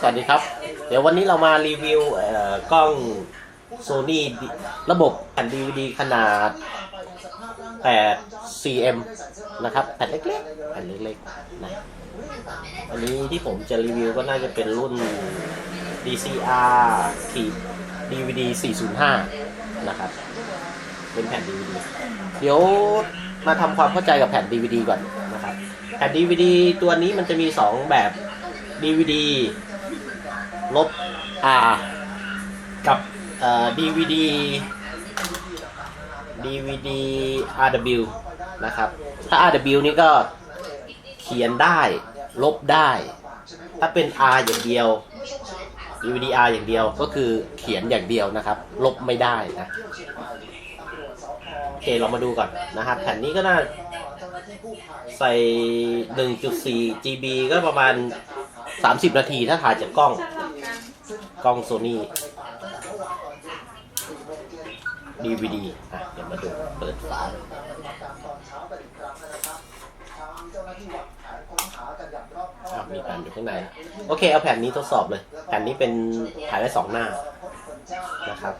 สวัสดีครับ เดี๋ยววันนี้เรามารีวิวกล้อง Sony ระบบแผ่น DVD ขนาด8 cm นะครับ แผ่นเล็กๆ แผ่นเล็กๆ นะ อันนี้ที่ผมจะรีวิวก็น่าจะเป็นรุ่น DCR ขีด DVD 405 นะครับ เป็นแผ่น DVD เดี๋ยวมาทำความเข้าใจกับแผ่น DVD ก่อนนะครับ แผ่น DVD ตัวนี้มันจะมี 2 แบบ DVD ลบ R กับ เอ่อ DVD DVD RW นะครับ ถ้า RW นี่ก็เขียนได้ ลบได้ ถ้าเป็น R อย่างเดียว DVD R อย่างเดียวก็คือเขียนอย่างเดียวนะครับ ลบไม่ได้นะโอเคเรามาดูก่อนนะครับ แผ่นนี้ก็น่าใส่ 1.4 GB ก็ประมาณ 30 นาทีถ้าถ่ายจากกล้อง กล้องโซนี่ DVD อะเดี๋ยวมาดูเปิดฝาอะมีแผ่นอยู่ข้างใน โอเค เอาแผ่นนี้ทดสอบเลย แผ่นนี้เป็นถ่ายได้สองหน้านะครับ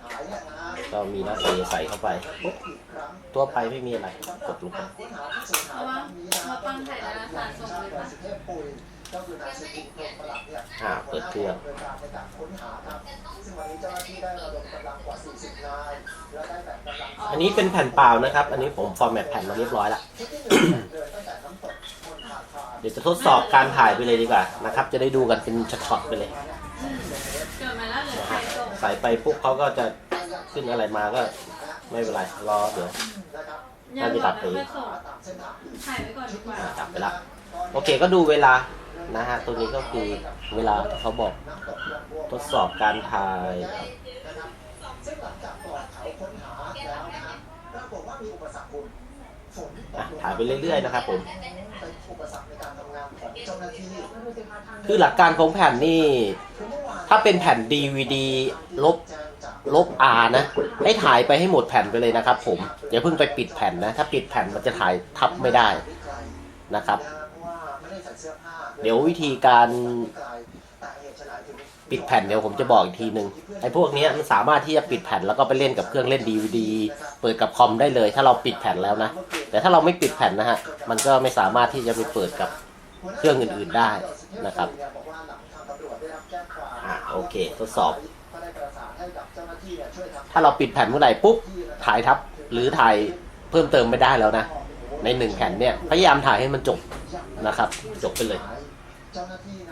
ก็มีหน้าเสีใส่เข้าไป ตัวไปไม่มีอะไร กดลงไปเอาวะมาปังถ่ายดาราศาสตร์ส่งเลยปะอ่าเปิดเครื่องอันนี้เป็นแผ่นเปล่านะครับ อันนี้ผมฟอร์แมตแผ่นมาเรียบร้อยแล้วเดี๋ยวจะทดสอบการถ่ายไปเลยดีกว่านะครับ จะได้ดูกันเป็นช็อตๆไปเลย เกิดมาแล้วเหลือถ่ายส่งใส่ไปปุ๊บเขาก็จะขึ้นอะไรมาก็ไม่เป็นไร รอเดี๋ยวยังรอไม่ค่อยส่งถ่ายไว้ก่อนดีกว่าอ่า จับไปละ โอเคก็ดูเวลา นะฮะตัวนี้ก็คือเวลาเขาบอกทดสอบการถ่ายถ่ายไปเรื่อยๆนะครับผมคือหลักการของแผ่นนี่ ถ้าเป็นแผ่น DVD ลบลบ R นะ ให้ถ่ายไปให้หมดแผ่นไปเลยนะครับผม อย่าเพิ่งไปปิดแผ่นนะ ถ้าปิดแผ่นมันจะถ่ายทับไม่ได้นะครับ เดี๋ยววิธีการปิดแผ่นเดี๋ยวผมจะบอกอีกทีหนึ่งไอ้พวกนี้มันสามารถที่จะปิดแผ่นแล้วก็ไปเล่นกับเครื่องเล่น DVD เปิดกับคอมได้เลย ถ้าเราปิดแผ่นแล้วนะ แต่ถ้าเราไม่ปิดแผ่นนะฮะมันก็ไม่สามารถที่จะไปเปิดกับเครื่องอื่น ๆได้นะครับอะโอเค ทดสอบ ถ้าเราปิดแผ่นเมื่อไหร่ปุ๊บถ่ายทับหรือถ่ายเพิ่มเติมไม่ได้แล้วนะในหนึ่งแผ่นเนี่ยพยายามถ่ายให้มันจบ นะครับ จบไปเลย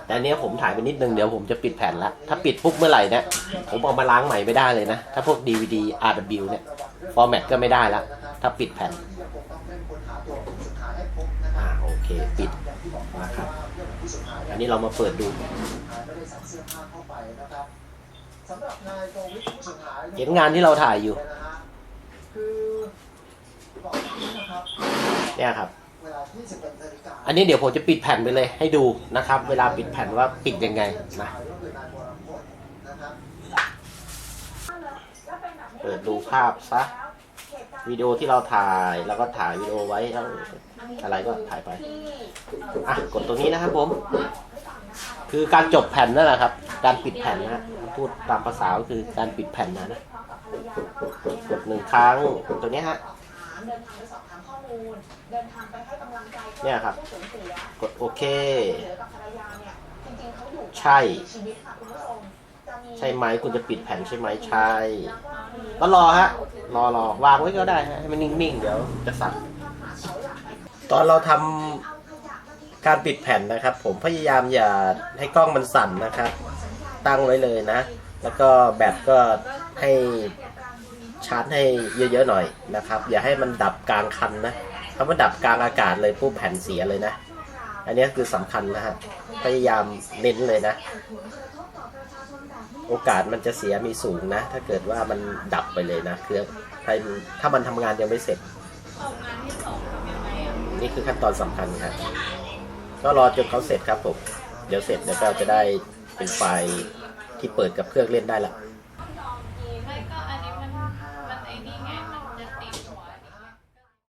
แต่อันเนี้ยผมถ่ายไปนิดนึงเดี๋ยวผมจะปิดแผ่นละ ถ้าปิดปุ๊บเมื่อไหร่เนี่ยผมเอามาล้างใหม่ไม่ได้เลยนะ ถ้าพวก DVD RW เนี่ย ฟอร์แมตก็ไม่ได้ละ ถ้าปิดแผ่นอ่าโอเค ปิดนะครับ อันนี้เรามาเปิดดูเห็นงานที่เราถ่ายอยู่เนี่ยครับ อันนี้เดี๋ยวผมจะปิดแผ่นไปเลยให้ดูนะครับ เวลาปิดแผ่นว่าปิดยังไงนะเปิดดูภาพซะวิดีโอที่เราถ่ายแล้วก็ถ่ายวิดีโอไว้แล้วอะไรก็ถ่ายไปอะกดตรงนี้นะครับผม คือการจบแผ่นนั่นแหละครับ การปิดแผ่นนะฮะพูดตามภาษาก็คือการปิดแผ่นนะนะกดหนึ่งครั้งตัวนี้ฮะ เนี่ยครับกดโอเคใช่ใช่ไหมคุณจะปิดแผ่นใช่ไหมใช่ก็รอฮะ รอรอวางไว้ก็ได้ฮะให้มันนิ่งๆ เดี๋ยวจะสั่นตอนเราทำการปิดแผ่นนะครับ ผมพยายามอย่าให้กล้องมันสั่นนะครับ ตั้งไว้เลยนะ แล้วก็แบตก็ให้ ชาร์จให้เยอะๆหน่อยนะครับ อย่าให้มันดับกลางคันนะถ้ามันดับกลางอากาศเลยปุ๊บแผ่นเสียเลยนะ อันนี้คือสำคัญนะฮะพยายามเน้นเลยนะ โอกาสมันจะเสียมีสูงนะ ถ้าเกิดว่ามันดับไปเลยนะเครื่องถ้ามันทำงานยังไม่เสร็จออกงานที่สองทำยังไงอะนี่คือขั้นตอนสำคัญครับก็รอจนเขาเสร็จครับผม เดี๋ยวเสร็จแล้วก็จะได้เป็นไฟล์ที่เปิดกับเครื่องเล่นได้ละ